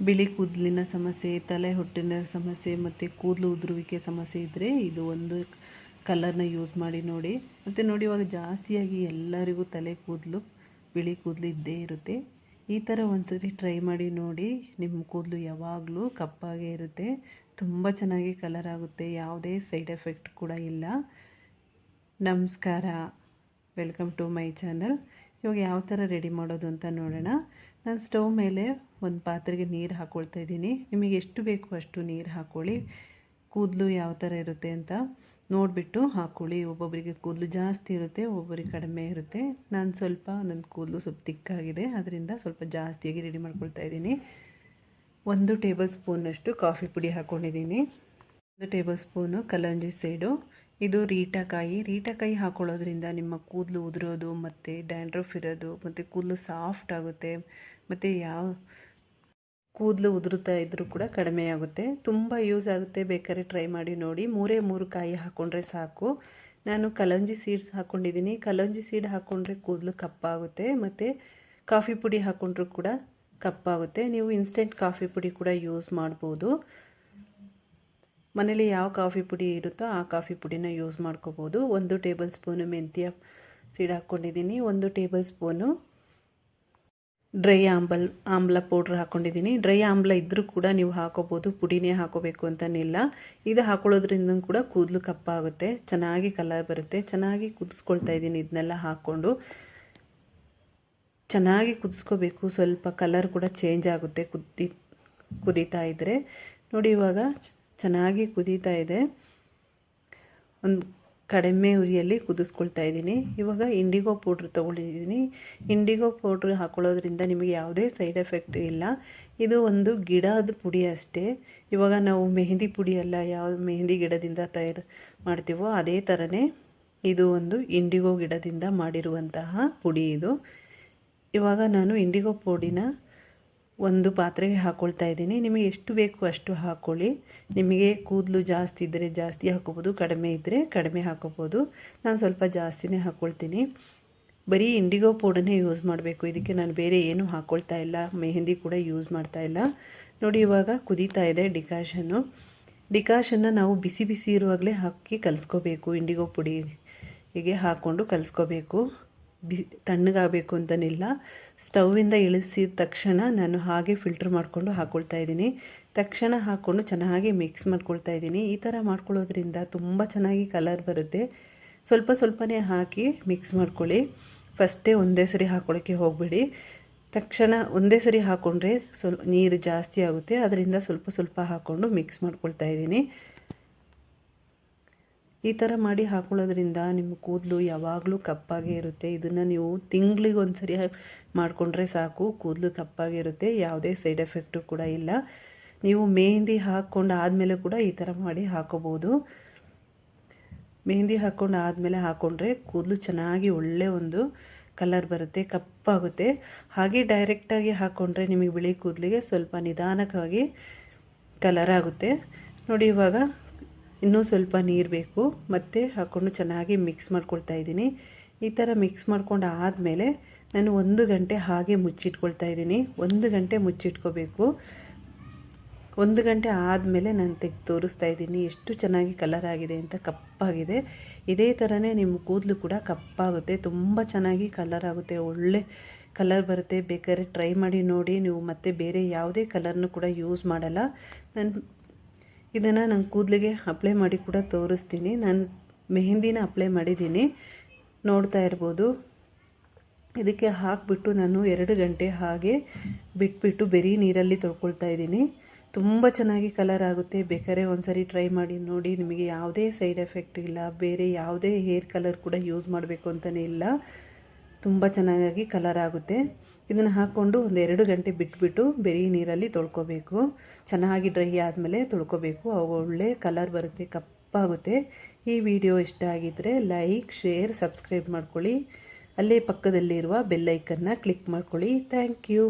ಬಿಳಿ ಕೂದಲಿನ ಸಮಸ್ಯೆ, ತಲೆ ಹೊಟ್ಟಿನ ಸಮಸ್ಯೆ ಮತ್ತು ಕೂದಲು ಉದುರುವಿಕೆ ಸಮಸ್ಯೆ ಇದ್ದರೆ ಇದು ಒಂದು ಕಲರ್ನ ಯೂಸ್ ಮಾಡಿ ನೋಡಿ. ಮತ್ತು ನೋಡಿ ಇವಾಗ ಜಾಸ್ತಿಯಾಗಿ ಎಲ್ಲರಿಗೂ ತಲೆ ಕೂದಲು, ಬಿಳಿ ಕೂದಲು ಇದ್ದೇ ಇರುತ್ತೆ. ಈ ಥರ ಒಂದ್ಸರಿ ಟ್ರೈ ಮಾಡಿ ನೋಡಿ ನಿಮ್ಮ ಕೂದಲು ಯಾವಾಗಲೂ ಕಪ್ಪಾಗೇ ಇರುತ್ತೆ. ತುಂಬ ಚೆನ್ನಾಗಿ ಕಲರ್ ಆಗುತ್ತೆ, ಯಾವುದೇ ಸೈಡ್ ಎಫೆಕ್ಟ್ ಕೂಡ ಇಲ್ಲ. ನಮಸ್ಕಾರ ವೆಲ್ಕಮ್ ಟು ಮೈ ಚಾನಲ್ ಇವಾಗ ಯಾವ ಥರ ರೆಡಿ ಮಾಡೋದು ಅಂತ ನೋಡೋಣ. ನಾನು ಸ್ಟವ್ ಮೇಲೆ ಒಂದು ಪಾತ್ರೆಗೆ ನೀರು ಹಾಕ್ಕೊಳ್ತಾ ಇದ್ದೀನಿ. ನಿಮಗೆ ಎಷ್ಟು ಬೇಕು ಅಷ್ಟು ನೀರು ಹಾಕ್ಕೊಳ್ಳಿ ಕೂದಲು ಯಾವ ಥರ ಇರುತ್ತೆ ಅಂತ ನೋಡಿಬಿಟ್ಟು ಹಾಕ್ಕೊಳ್ಳಿ ಒಬ್ಬೊಬ್ಬರಿಗೆ ಕೂದಲು ಜಾಸ್ತಿ ಇರುತ್ತೆ, ಒಬ್ಬೊಬ್ಬರಿಗೆ ಕಡಿಮೆ ಇರುತ್ತೆ. ನಾನು ಸ್ವಲ್ಪ, ನನ್ನ ಕೂದಲು ಸ್ವಲ್ಪ ತಿಕ್ಕಾಗಿದೆ. ಅದರಿಂದ ಸ್ವಲ್ಪ ಜಾಸ್ತಿಯಾಗಿ ರೆಡಿ ಮಾಡ್ಕೊಳ್ತಾ ಇದ್ದೀನಿ. ಒಂದು ಟೇಬಲ್ ಸ್ಪೂನಷ್ಟು ಕಾಫಿ ಪುಡಿ ಹಾಕ್ಕೊಂಡಿದ್ದೀನಿ ಒಂದು ಟೇಬಲ್ ಸ್ಪೂನು ಕಲಂಜಿ ಸೈಡು. ಇದು ರೀಟಕಾಯಿ. ರೀಟಕಾಯಿ ಹಾಕೊಳ್ಳೋದ್ರಿಂದ ನಿಮ್ಮ ಕೂದಲು ಉದುರೋದು, ಮತ್ತು ಡ್ಯಾಂಡ್ರಫ್ ಇರೋದು, ಮತ್ತು ಕೂದಲು ಸಾಫ್ಟ್ ಆಗುತ್ತೆ, ಮತ್ತು ಯಾವ ಕೂದಲು ಉದುರುತ್ತಾ ಇದ್ದರೂ ಕೂಡ ಕಡಿಮೆ ಆಗುತ್ತೆ. ತುಂಬ ಯೂಸ್ ಆಗುತ್ತೆ. ಬೇಕಾದ್ರೆ ಟ್ರೈ ಮಾಡಿ ನೋಡಿ. ಮೂರೇ ಮೂರು ಕಾಯಿ ಹಾಕ್ಕೊಂಡ್ರೆ ಸಾಕು. ನಾನು ಕಲಂಜಿ ಸೀಡ್ಸ್ ಹಾಕ್ಕೊಂಡಿದ್ದೀನಿ ಕಲಂಜಿ ಸೀಡ್ ಹಾಕ್ಕೊಂಡ್ರೆ ಕೂದಲು ಕಪ್ಪಾಗುತ್ತೆ, ಮತ್ತು ಕಾಫಿ ಪುಡಿ ಹಾಕ್ಕೊಂಡ್ರೂ ಕೂಡ ಕಪ್ಪಾಗುತ್ತೆ. ನೀವು ಇನ್ಸ್ಟೆಂಟ್ ಕಾಫಿ ಪುಡಿ ಕೂಡ ಯೂಸ್ ಮಾಡ್ಬೋದು. ಮನೇಲಿ ಯಾವ ಕಾಫಿ ಪುಡಿ ಇರುತ್ತೋ ಆ ಕಾಫಿ ಪುಡಿನ ಯೂಸ್ ಮಾಡ್ಕೋಬೋದು. ಒಂದು ಟೇಬಲ್ ಸ್ಪೂನು ಮೆಂತ್ಯ ಸೀಡ್ ಹಾಕ್ಕೊಂಡಿದ್ದೀನಿ. ಒಂದು ಟೇಬಲ್ ಸ್ಪೂನು ಡ್ರೈ ಆಂಬಲ್, ಆಮ್ಲ ಪೌಡ್ರ್ ಹಾಕ್ಕೊಂಡಿದ್ದೀನಿ. ಡ್ರೈ ಆಮ್ಲ ಇದ್ದರೂ ಕೂಡ ನೀವು ಹಾಕೋಬೋದು. ಪುಡಿನೇ ಹಾಕೋಬೇಕು ಅಂತನಿಲ್ಲ. ಇದು ಹಾಕೊಳ್ಳೋದ್ರಿಂದ ಕೂಡ ಕೂದಲು ಕಪ್ಪಾಗುತ್ತೆ. ಚೆನ್ನಾಗಿ ಕಲರ್ ಬರುತ್ತೆ. ಚೆನ್ನಾಗಿ ಕುದಿಸ್ಕೊಳ್ತಾ ಇದ್ದೀನಿ ಇದನ್ನೆಲ್ಲ ಹಾಕ್ಕೊಂಡು. ಚೆನ್ನಾಗಿ ಕುದಿಸ್ಕೋಬೇಕು. ಸ್ವಲ್ಪ ಕಲರ್ ಕೂಡ ಚೇಂಜ್ ಆಗುತ್ತೆ ಕುದಿ ಕುದೀತಾ ಇದ್ದರೆ ನೋಡಿ ಇವಾಗ ಚೆನ್ನಾಗಿ ಕುದೀತಾ ಇದೆ. ಒಂದು ಕಡಿಮೆ ಉರಿಯಲ್ಲಿ ಕುದಿಸ್ಕೊಳ್ತಾ ಇದ್ದೀನಿ. ಇವಾಗ ಇಂಡಿಗೋ ಪೌಡ್ರ್ ತೊಗೊಂಡಿದ್ದೀನಿ. ಇಂಡಿಗೋ ಪೌಡ್ರ್ ಹಾಕೊಳ್ಳೋದ್ರಿಂದ ನಿಮಗೆ ಯಾವುದೇ ಸೈಡ್ ಎಫೆಕ್ಟ್ ಇಲ್ಲ. ಇದು ಒಂದು ಗಿಡದ ಪುಡಿ ಅಷ್ಟೇ. ಇವಾಗ ನಾವು ಮೆಹಂದಿ ಪುಡಿ ಎಲ್ಲ ಯಾವ ಮೆಹಂದಿ ಗಿಡದಿಂದ ತಯಾರು ಮಾಡ್ತೀವೋ ಅದೇ ಥರನೇ ಇದು ಒಂದು ಇಂಡಿಗೋ ಗಿಡದಿಂದ ಮಾಡಿರುವಂತಹ ಪುಡಿ ಇದು. ಇವಾಗ ನಾನು ಇಂಡಿಗೋ ಪುಡಿನ ಒಂದು ಪಾತ್ರೆಗೆ ಹಾಕ್ಕೊಳ್ತಾ ಇದ್ದೀನಿ. ನಿಮಗೆ ಎಷ್ಟು ಬೇಕು ಅಷ್ಟು ಹಾಕ್ಕೊಳ್ಳಿ ನಿಮಗೆ ಕೂದಲು ಜಾಸ್ತಿ ಇದ್ದರೆ ಜಾಸ್ತಿ ಹಾಕೋಬೋದು, ಕಡಿಮೆ ಇದ್ದರೆ ಕಡಿಮೆ ಹಾಕೋಬೋದು. ನಾನು ಸ್ವಲ್ಪ ಜಾಸ್ತಿನೇ ಹಾಕ್ಕೊಳ್ತೀನಿ ಬರೀ ಇಂಡಿಗೋ ಪೌಡರ್ನೇ ಯೂಸ್ ಮಾಡಬೇಕು. ಇದಕ್ಕೆ ನಾನು ಬೇರೆ ಏನೂ ಹಾಕ್ಕೊಳ್ತಾ ಇಲ್ಲ. ಮೆಹಂದಿ ಕೂಡ ಯೂಸ್ ಮಾಡ್ತಾ ಇಲ್ಲ. ನೋಡಿ, ಇವಾಗ ಕುದೀತಾ ಇದೆ ಡಿಕಾಷನ್ನು ಡಿಕಾಷನ್ನು ನಾವು ಬಿಸಿ ಬಿಸಿ ಇರುವಾಗಲೇ ಹಾಕಿ ಕಲಿಸ್ಕೋಬೇಕು. ಇಂಡಿಗೋ ಪುಡಿ ಹೀಗೆ ಹಾಕ್ಕೊಂಡು ಕಲಿಸ್ಕೋಬೇಕು. ಬಿ ತಣ್ಣಗಾಗಬೇಕು ಅಂತನಿಲ್ಲ. ಸ್ಟವಿಂದ ಇಳಿಸಿದ ತಕ್ಷಣ ನಾನು ಹಾಗೆ ಫಿಲ್ಟ್ರ್ ಮಾಡಿಕೊಂಡು ಹಾಕ್ಕೊಳ್ತಾ ಇದ್ದೀನಿ. ತಕ್ಷಣ ಹಾಕ್ಕೊಂಡು ಚೆನ್ನಾಗಿ ಮಿಕ್ಸ್ ಮಾಡ್ಕೊಳ್ತಾ ಇದ್ದೀನಿ. ಈ ಥರ ಮಾಡ್ಕೊಳ್ಳೋದ್ರಿಂದ ತುಂಬ ಚೆನ್ನಾಗಿ ಕಲರ್ ಬರುತ್ತೆ. ಸ್ವಲ್ಪ ಸ್ವಲ್ಪನೇ ಹಾಕಿ ಮಿಕ್ಸ್ ಮಾಡ್ಕೊಳ್ಳಿ. ಫಸ್ಟೇ ಒಂದೇ ಸರಿ ಹಾಕ್ಕೊಳ್ಳೋಕ್ಕೆ ಹೋಗಬೇಡಿ. ತಕ್ಷಣ ಒಂದೇ ಸರಿ ಹಾಕ್ಕೊಂಡ್ರೆ ಸ್ವಲ್ಪ ನೀರು ಜಾಸ್ತಿ ಆಗುತ್ತೆ. ಅದರಿಂದ ಸ್ವಲ್ಪ ಸ್ವಲ್ಪ ಹಾಕ್ಕೊಂಡು ಮಿಕ್ಸ್ ಮಾಡ್ಕೊಳ್ತಾ ಇದ್ದೀನಿ. ಈ ಥರ ಮಾಡಿ ಹಾಕೊಳ್ಳೋದ್ರಿಂದ ನಿಮ್ಮ ಕೂದಲು ಯಾವಾಗಲೂ ಕಪ್ಪಾಗೇ ಇರುತ್ತೆ. ಇದನ್ನು ನೀವು ತಿಂಗ್ಳಿಗೆ ಒಂದು ಸರಿ ಮಾಡಿಕೊಂಡ್ರೆ ಸಾಕು, ಕೂದಲು ಕಪ್ಪಾಗೇ ಇರುತ್ತೆ, ಯಾವುದೇ ಸೈಡ್ ಎಫೆಕ್ಟು ಕೂಡ ಇಲ್ಲ. ನೀವು ಮೆಹಂದಿ ಹಾಕ್ಕೊಂಡು ಆದಮೇಲೆ ಕೂಡ ಈ ಥರ ಮಾಡಿ ಹಾಕೋಬೋದು. ಮೆಹಂದಿ ಹಾಕ್ಕೊಂಡು ಆದಮೇಲೆ ಹಾಕ್ಕೊಂಡ್ರೆ ಕೂದಲು ಚೆನ್ನಾಗಿ ಒಳ್ಳೆ ಒಂದು ಕಲರ್ ಬರುತ್ತೆ, ಕಪ್ಪಾಗುತ್ತೆ. ಹಾಗೆ ಡೈರೆಕ್ಟಾಗಿ ಹಾಕ್ಕೊಂಡ್ರೆ ನಿಮಗೆ ಬಿಳಿ ಕೂದಲಿಗೆ ಸ್ವಲ್ಪ ನಿಧಾನಕ್ಕಾಗಿ ಕಲರ್ ಆಗುತ್ತೆ. ನೋಡಿ ಇವಾಗ ಇನ್ನೂ ಸ್ವಲ್ಪ ನೀರು ಬೇಕು. ಮತ್ತು ಹಾಕ್ಕೊಂಡು ಚೆನ್ನಾಗಿ ಮಿಕ್ಸ್ ಮಾಡ್ಕೊಳ್ತಾ ಇದ್ದೀನಿ. ಈ ಥರ ಮಿಕ್ಸ್ ಮಾಡ್ಕೊಂಡು ಆದಮೇಲೆ ನಾನು ಒಂದು ಗಂಟೆ ಹಾಗೆ ಮುಚ್ಚಿಟ್ಕೊಳ್ತಾ ಇದ್ದೀನಿ. ಒಂದು ಗಂಟೆ ಮುಚ್ಚಿಟ್ಕೋಬೇಕು. ಒಂದು ಗಂಟೆ ಆದಮೇಲೆ ನಾನು ತೆಗೆದು ತೋರಿಸ್ತಾ ಇದ್ದೀನಿ. ಎಷ್ಟು ಚೆನ್ನಾಗಿ ಕಲರ್ ಆಗಿದೆ ಅಂತ ಕಪ್ಪಾಗಿದೆ. ಇದೇ ಥರನೇ ನಿಮ್ಮ ಕೂದಲು ಕೂಡ ಕಪ್ಪಾಗುತ್ತೆ. ತುಂಬ ಚೆನ್ನಾಗಿ ಕಲರ್ ಆಗುತ್ತೆ. ಒಳ್ಳೆ ಕಲರ್ ಬರುತ್ತೆ. ಬೇಕಾದ್ರೆ ಟ್ರೈ ಮಾಡಿ ನೋಡಿ. ನೀವು ಮತ್ತೆ ಬೇರೆ ಯಾವುದೇ ಕಲರ್ನು ಕೂಡ ಯೂಸ್ ಮಾಡಲ್ಲ. ನಾನು ಇದನ್ನು ನಾನು ಕೂದಲಿಗೆ ಅಪ್ಲೈ ಮಾಡಿ ಕೂಡ ತೋರಿಸ್ತೀನಿ. ನಾನು ಮೆಹಂದಿನ ಅಪ್ಲೈ ಮಾಡಿದ್ದೀನಿ. ನೋಡ್ತಾ ಇರ್ಬೋದು. ಇದಕ್ಕೆ ಹಾಕಿಬಿಟ್ಟು ನಾನು ಎರಡು ಗಂಟೆ ಹಾಗೆ ಬಿಟ್ಬಿಟ್ಟು ಬರೀ ನೀರಲ್ಲಿ ತೊಳ್ಕೊಳ್ತಾ ಇದ್ದೀನಿ. ತುಂಬ ಚೆನ್ನಾಗಿ ಕಲರ್ ಆಗುತ್ತೆ. ಬೇಕಾದ್ರೆ ಒಂದು ಸರಿ ಟ್ರೈ ಮಾಡಿ ನೋಡಿ. ನಿಮಗೆ ಯಾವುದೇ ಸೈಡ್ ಎಫೆಕ್ಟ್ ಇಲ್ಲ. ಬೇರೆ ಯಾವುದೇ ಹೇರ್ ಕಲರ್ ಕೂಡ ಯೂಸ್ ಮಾಡಬೇಕು ಅಂತಲೇ ಇಲ್ಲ. ತುಂಬ ಚೆನ್ನಾಗಿ ಕಲರ್ ಆಗುತ್ತೆ. ಇದನ್ನು ಹಾಕ್ಕೊಂಡು ಒಂದು ಎರಡು ಗಂಟೆ ಬಿಟ್ಬಿಟ್ಟು ಬೆರಿ ನೀರಲ್ಲಿ ತೊಳ್ಕೊಬೇಕು. ಚೆನ್ನಾಗಿ ಡ್ರೈ ಆದಮೇಲೆ ತೊಳ್ಕೊಬೇಕು. ಅವು ಒಳ್ಳೆ ಕಲರ್ ಬರುತ್ತೆ, ಕಪ್ಪಾಗುತ್ತೆ. ಈ ವಿಡಿಯೋ ಇಷ್ಟ ಆಗಿದ್ದರೆ ಲೈಕ್, ಶೇರ್, ಸಬ್ಸ್ಕ್ರೈಬ್ ಮಾಡ್ಕೊಳ್ಳಿ. ಅಲ್ಲೇ ಪಕ್ಕದಲ್ಲಿರುವ ಬೆಲ್ಲೈಕನ್ನ ಕ್ಲಿಕ್ ಮಾಡ್ಕೊಳ್ಳಿ. Thank you.